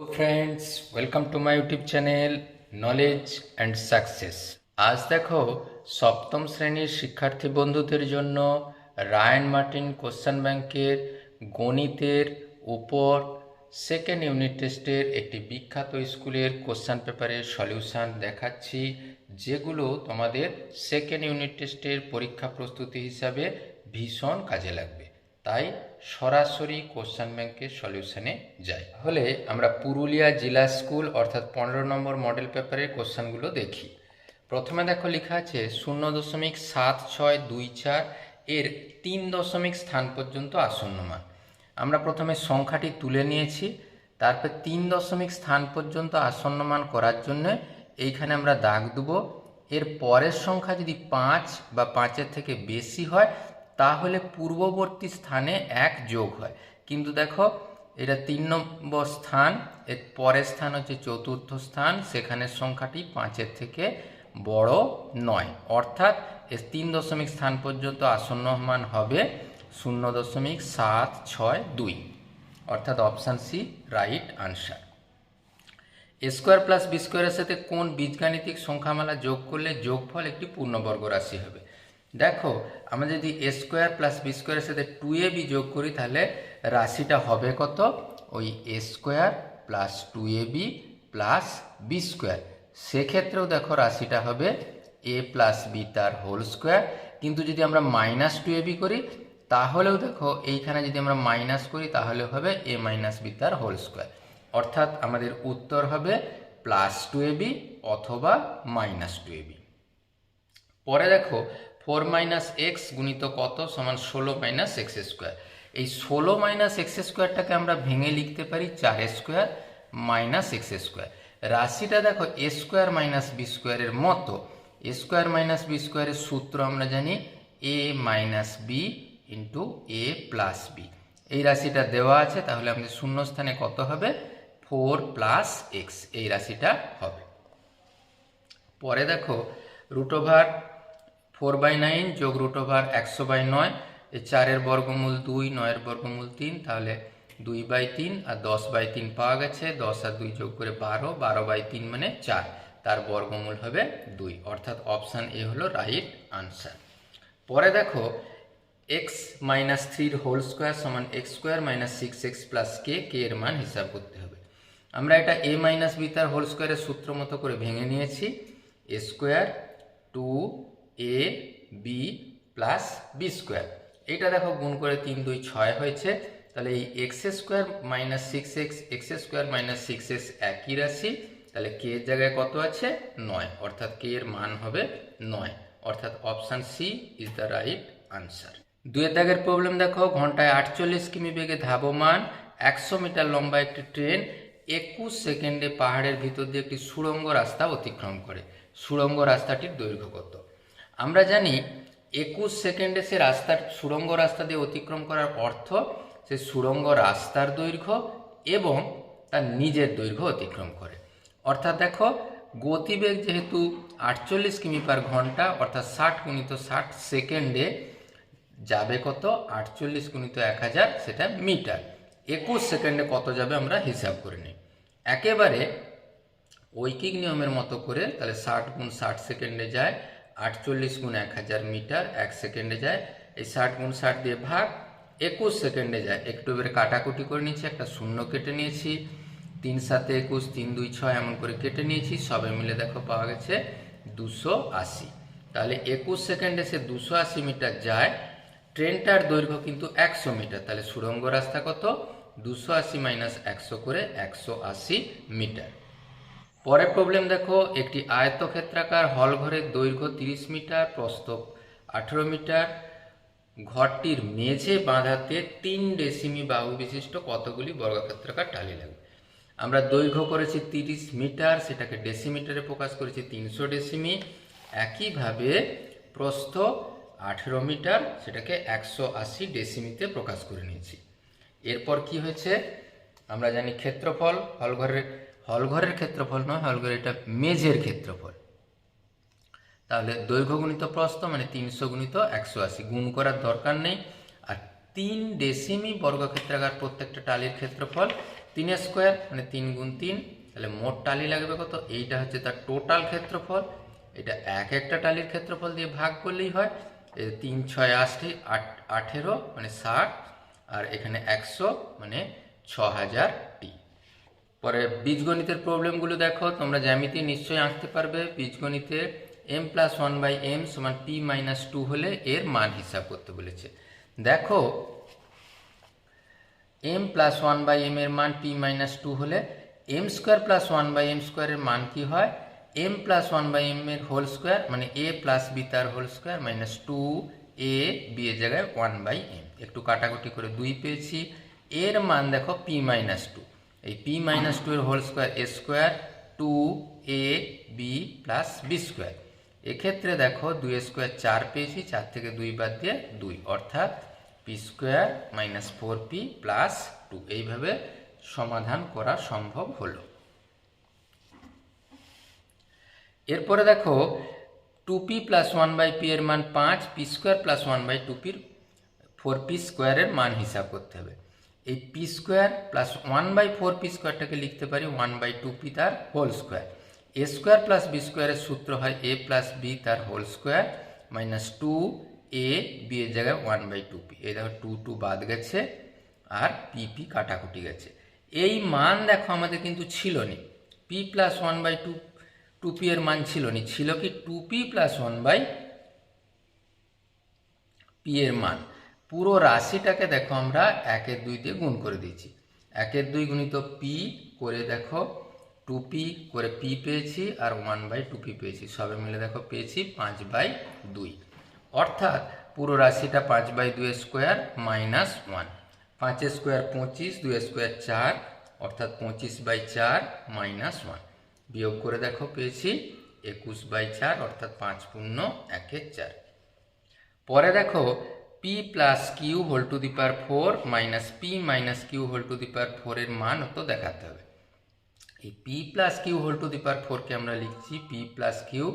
Friends welcome to my YouTube channel knowledge and success আজ দেখো সপ্তম শ্রেণির শিক্ষার্থী বন্ধুদের জন্য রায়ন মার্টিন কোশ্চেন ব্যাংকের গণিতের উপর সেকেন্ড ইউনিট টেস্টের একটি বিখ্যাত স্কুলের কোশ্চেন পেপারের সলিউশন দেখাচ্ছি, যেগুলো তোমাদের সেকেন্ড ইউনিট টেস্টের পরীক্ষা প্রস্তুতি হিসাবে ভীষণ কাজে লাগবে। তাই সরাসরি কোশ্চেন ব্যাংকের সলিউশনে যাই। তাহলে আমরা পুরুলিয়া জেলা স্কুল অর্থাৎ পনেরো নম্বর মডেল পেপারের কোশ্চেনগুলো দেখি। প্রথমে দেখো লেখা আছে, শূন্য দশমিক সাত ছয় দুই চার এর তিন দশমিক স্থান পর্যন্ত আসন্ন মান আমরা প্রথমে সংখ্যাটি তুলে নিয়েছি, তারপর তিন দশমিক স্থান পর্যন্ত আসন্ন মান করার জন্য এইখানে আমরা দাগ দেবো। এর পরের সংখ্যা যদি পাঁচ বা পাঁচের থেকে বেশি হয় তাহলে পূর্ববর্তী স্থানে এক যোগ হয়। কিন্তু দেখো, এটা তিন নম্বর স্থান, এর পরের স্থান হচ্ছে চতুর্থ স্থান, সেখানের সংখ্যাটি পাঁচের থেকে বড় নয়। অর্থাৎ এর তিন দশমিক স্থান পর্যন্ত আসন্ন মান হবে শূন্য দশমিক সাত ছয় দুই। অর্থাৎ option C, right answer. Square plus B স্কোয়ারের সাথে কোন বীজগাণিতিক সংখ্যামালা যোগ করলে যোগফল একটি পূর্ণবর্গ রাশি হবে? দেখো, আমরা যদি এ স্কোয়ার প্লাস বি স্কোয়ারের সাথে টু এ বি যোগ করি, তাহলে রাশিটা হবে কত? ওই A square plus two A B plus B square সেক্ষেত্রেও দেখো রাশিটা হবে এ প্লাস বি তার হোল স্কোয়ার কিন্তু যদি আমরা মাইনাস টু এ বি করি, তাহলেও দেখো এইখানে যদি আমরা মাইনাস করি, তাহলে হবে এ মাইনাস বি তার হোল স্কোয়ার অর্থাৎ আমাদের উত্তর হবে প্লাস টু এ বি অথবা মাইনাস টু এ বি পরে দেখো ফোর মাইনাস এক্স গুণিত কত সমান ষোলো মাইনাস এক্স স্কোয়ার। এই ষোলো মাইনাস এক্স স্কোয়ারটাকে আমরা ভেঙে লিখতে পারি চার স্কোয়ার মাইনাস এক্স স্কোয়ার। রাশিটা দেখো, এ স্কোয়ার মাইনাস বি স্কোয়ারের মতো। এ স্কোয়ার মাইনাস বি স্কোয়ারের সূত্র আমরা জানি A minus B into A plus B. এই রাশিটা দেওয়া আছে, তাহলে আমাদের শূন্যস্থানে কত হবে? Four plus X. এই রাশিটা হবে। পরে দেখো, root over four by nine যোগ রুট ওভার একশো বাই নয় চারের বর্গমূল দুই, নয়ের বর্গমূল তিন, তাহলে দুই বাই তিন আর দশ বাই তিন পাওয়া গেছে, দশ আর দুই যোগ করে বারো বারো বাই তিন মানে চার, তার বর্গমূল হবে দুই। অর্থাৎ অপশান এ হলো রাইট আনসার। পরে দেখো এক্স মাইনাস থ্রির হোল স্কোয়ার সমান X square minus six X plus K K এর মান হিসাব করতে হবে। আমরা এটা এ মাইনাস বি তার হোল স্কোয়ারের সূত্র মতো করে ভেঙে নিয়েছি A square two A B plus B square এইটা দেখো গুণ করে তিন, দুই, ছয় হয়েছে। তাহলে এই X square minus six X X square minus six X একই রাশি। তাহলে কে এর জায়গায় কত আছে? নয়। অর্থাৎ কে এর মান হবে নয়। অর্থাৎ option C is the right answer দুয়ের দাগের প্রবলেম দেখো, ঘন্টায় আটচল্লিশ কিমি বেগে ধাবমান। একশো মিটার লম্বা একটি ট্রেন একুশ সেকেন্ডে পাহাড়ের ভিতর দিয়ে একটি সুড়ঙ্গ রাস্তা অতিক্রম করে। সুড়ঙ্গ রাস্তাটির দৈর্ঘ্য কত? আমরা জানি একুশ সেকেন্ডে সে রাস্তার সুড়ঙ্গ রাস্তা দিয়ে অতিক্রম করার অর্থ সে সুড়ঙ্গ রাস্তার দৈর্ঘ্য এবং তার নিজের দৈর্ঘ্য অতিক্রম করে। অর্থাৎ দেখো, গতিবেগ যেহেতু আটচল্লিশ কিমি পার ঘণ্টা, অর্থাৎ ষাট গুণিত ষাট সেকেন্ডে যাবে কত? আটচল্লিশ গুণিত এক হাজার সেটা মিটার। একুশ সেকেন্ডে কত যাবে আমরা হিসাব করে নিই। একেবারে ঐকিক নিয়মের মতো করে তাহলে ষাট গুণ ষাট সেকেন্ডে যায় আটচল্লিশ গুণ এক হাজার মিটার, এক সেকেন্ডে যায়, এই ষাট গুণ ষাট দিয়ে ভাগ, একুশ সেকেন্ডে যায়। একটু এবারে কাটাকুটি করে নিয়েছি, একটা শূন্য কেটে নিয়েছি। তিন সাতে একুশ, তিন, দুই, ছয়, এমন করে কেটে নিয়েছি, সবে মিলে দেখো পাওয়া গেছে দুশো আশি। তাহলে একুশ সেকেন্ডে সে দুশো আশি মিটার যায়, ট্রেনটার দৈর্ঘ্য কিন্তু একশো মিটার। তাহলে সুড়ঙ্গ রাস্তা কত? দুশো আশি মাইনাস একশো করে একশো আশি মিটার। পরের প্রবলেম দেখো, একটি আয়তক্ষেত্রাকার হল ঘরের দৈর্ঘ্য তিরিশ মিটার, প্রস্থ আঠেরো মিটার। ঘরটির মেঝে বাঁধাতে তিন ডেসিমি বাহু বিশিষ্ট কতগুলি বর্গক্ষেত্রাকার টালি লাগবে? আমরা দৈর্ঘ্য করেছি তিরিশ মিটার, সেটাকে ডেসিমিটারে প্রকাশ করেছি তিনশো ডেসিমি। একইভাবে প্রস্থ আঠেরো মিটার, সেটাকে একশো আশি ডেসিমিতে প্রকাশ করে নিয়েছি। এরপর কি হয়েছে? আমরা জানি ক্ষেত্রফল হলঘরের হলঘরের ক্ষেত্রফল নয় হলঘরের এটা মেঝের ক্ষেত্রফল। তাহলে দৈর্ঘ্য গুণিত প্রস্থ মানে তিনশো গুণিত একশো আশি। গুণ করার দরকার নেই। আর তিন ডেসিমি বর্গক্ষেত্রাকার প্রত্যেকটা টালির ক্ষেত্রফল তিন স্কোয়ার মানে তিন গুণ তিন। তাহলে মোট টালি লাগবে কত? এইটা হচ্ছে তার টোটাল ক্ষেত্রফল। এটা এক একটা টালির ক্ষেত্রফল দিয়ে ভাগ করলেই হয়। তিন ছয় আশি আট, আঠেরো মানে ষাট। আর এখানে একশো মানে ছ হাজার টি। পরে বীজগণিতের প্রবলেমগুলো দেখো, তোমরা জ্যামিতি নিশ্চয়ই আঁকতে পারবে। বীজগণিতে M plus one by M সমান পি মাইনাস টু হলে এর মান হিসাব করতে বলেছে। দেখো M plus one by M এর মান পি মাইনাস টু হলে M square plus one by M স্কোয়ারের মান কি হয়? M plus one by M এর হোল স্কোয়ার মানে এ প্লাস বি তার whole square minus two A B এর জায়গায় ওয়ান বাই এম একটু কাটাকুটি করে দুই পেয়েছি। এর মান দেখো পি মাইনাস টু এই পি মাইনাস টু এর whole square A square two A B plus B square এক্ষেত্রে দেখো দুই স্কোয়ার চার পেয়েছি, চার থেকে দুই বাদ দিয়ে দুই। অর্থাৎ P square minus four P plus two এইভাবে সমাধান করা সম্ভব হলো। এরপরে দেখো two P plus one by P এর মান পাঁচ P square plus one by two পির ফোর পি স্কোয়ারের মান হিসাব করতে হবে। এই P square plus one by four P স্কোয়ারটাকে লিখতে পারি ওয়ান বাই টু পি তার whole square A square plus B স্কোয়ারের সূত্র হয় এ প্লাস বি তার whole square minus two A B এর জায়গায় ওয়ান বাই টু পি এই দেখো টু টু বাদ গেছে আর পি পি কাটাকুটি গেছে। এই মান দেখো আমাদের কিন্তু ছিল নি P plus one by two two P এর মান ছিল নি ছিল কি two P plus one by P এর মান। পুরো রাশিটাকে দেখো আমরা একের দুই দিয়ে গুণ করে দিয়েছি। একের দুই গুণিত পি করে দেখো টু পি করে পি পেয়েছি আর ওয়ান বাই টু পি পেয়েছি। সবে মিলে দেখো পেয়েছি পাঁচ বাই দুই। অর্থাৎ পুরো রাশিটা পাঁচ বাই দুই স্কোয়ার মাইনাস ওয়ান পাঁচের স্কোয়ার পঁচিশ, দুই স্কোয়ার চার, অর্থাৎ পঁচিশ বাই চার মাইনাস ওয়ান বিয়োগ করে দেখো পেয়েছি একুশ বাই চার, অর্থাৎ পাঁচ পূর্ণ একের চার। পরে দেখো P plus Q whole to the power four minus P minus Q whole to the power ফোরের মান তো দেখাতে হবে। এই P plus Q whole to the power ফোরকে আমরা লিখছি P plus Q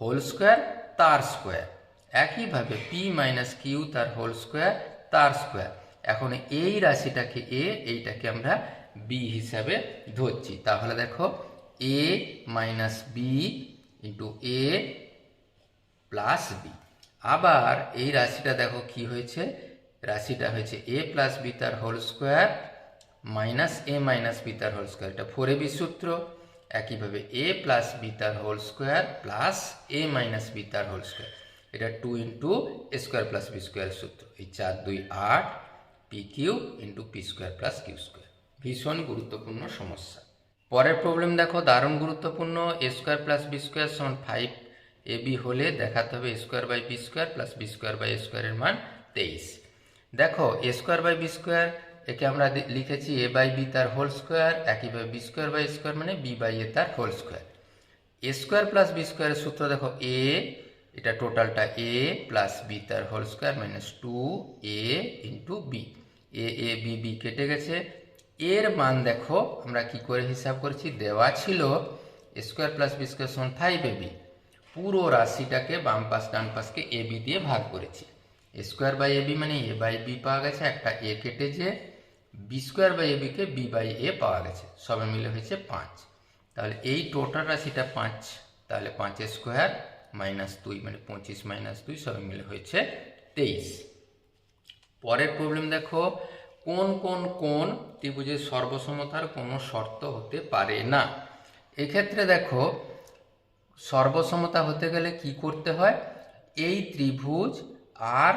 whole square তার স্কোয়ার একইভাবে পি মাইনাস কিউ তার হোল স্কোয়ার তার স্কোয়ার এখন এই রাশিটাকে এ এইটাকে আমরা বি হিসাবে ধরছি। তাহলে দেখো A minus B into A plus B আবার এই রাশিটা দেখো কি হয়েছে? রাশিটা হয়েছে এ প্লাস বি তার whole square minus A minus B তার হোল স্কোয়ার এটা ফোর বি সূত্র। একইভাবে এ প্লাস বি তার whole square plus A minus B তার হোল স্কোয়ার এটা two into square plus B square সূত্র। এই চার, দুই, আট P Q into P square plus Q square ভীষণ গুরুত্বপূর্ণ সমস্যা। পরের প্রবলেম দেখো, দারুণ গুরুত্বপূর্ণ। A square plus B square সমান ফাইভ এ বি হলে দেখাতে হবে square by B square plus B square by স্কোয়ারের মান তেইশ। দেখো স্কোয়ার বাই বি স্কোয়ার একে আমরা লিখেছি এ বাই বি তার হোল স্কোয়ার একইভাবে বি স্কোয়ার বাই স্কোয়ার মানে বি বাই এ তার whole square A square plus B স্কোয়ারের সূত্র দেখো এ এটা টোটালটা এ প্লাস বি তার whole square minus two A into B A A B B কেটে গেছে। এর মান দেখো, আমরা কি করে হিসাব করেছি? দেওয়া ছিল স্কোয়ার প্লাস বি স্কোয়ার সমান ফাইভ এ বি পুরো রাশিটাকে বাম পাশ, ডান পাশকে এ, বি দিয়ে ভাগ করেছি। A square by A B মানে এ বাই বি পাওয়া গেছে, একটা এ কেটেছে বি স্কোয়ার বাই এ বিকে বি বাই এ পাওয়া গেছে। সবে মিলে হয়েছে পাঁচ। তাহলে এই টোটাল রাশিটা পাঁচ। তাহলে পাঁচের স্কোয়ার মাইনাস দুই মানে পঁচিশ মাইনাস দুই সবে মিলে হয়েছে তেইশ। পরের প্রবলেম দেখো, কোন কোন কোন ত্রিভুজের সর্বসমতার কোনো শর্ত হতে পারে না। এক্ষেত্রে দেখো সর্বসমতা হতে গেলে কি করতে হয়? এই ত্রিভুজ আর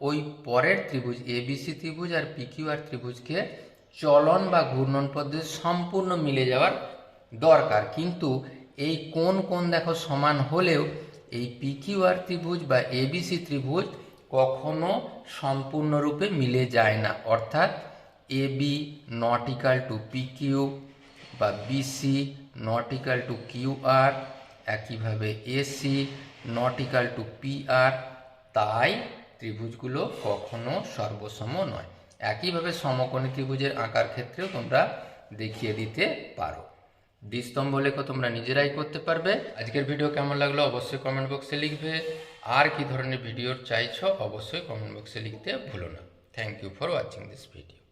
ওই পরের ত্রিভুজ এবিসি ত্রিভুজ আর পিকিউ আর ত্রিভুজকে চলন বা ঘূর্ণন পদ্ধতি সম্পূর্ণ মিলে যাওয়ার দরকার। কিন্তু এই কোন কোন দেখো সমান হলেও এই পিকিউ আর ত্রিভুজ বা এবিসি ত্রিভুজ কখনো সম্পূর্ণরূপে মিলে যায় না। অর্থাৎ A B not equal to P Q বা BC not equal to Q আর একইভাবে AC not equal to P আর তাই ত্রিভুজগুলো কখনো সর্বসম নয়। একইভাবে সমকোণী ত্রিভুজের আঁকার ক্ষেত্রেও তোমরা দেখিয়ে দিতে পারো। দ্বিস্তম্ভ লেখো, তোমরা নিজেরাই করতে পারবে। আজকের ভিডিও কেমন লাগল অবশ্যই কমেন্ট বক্সে লিখবে। আর কি ধরনের ভিডিও চাইছো অবশ্যই কমেন্ট বক্সে লিখতে ভুলো না। Thank you for watching this video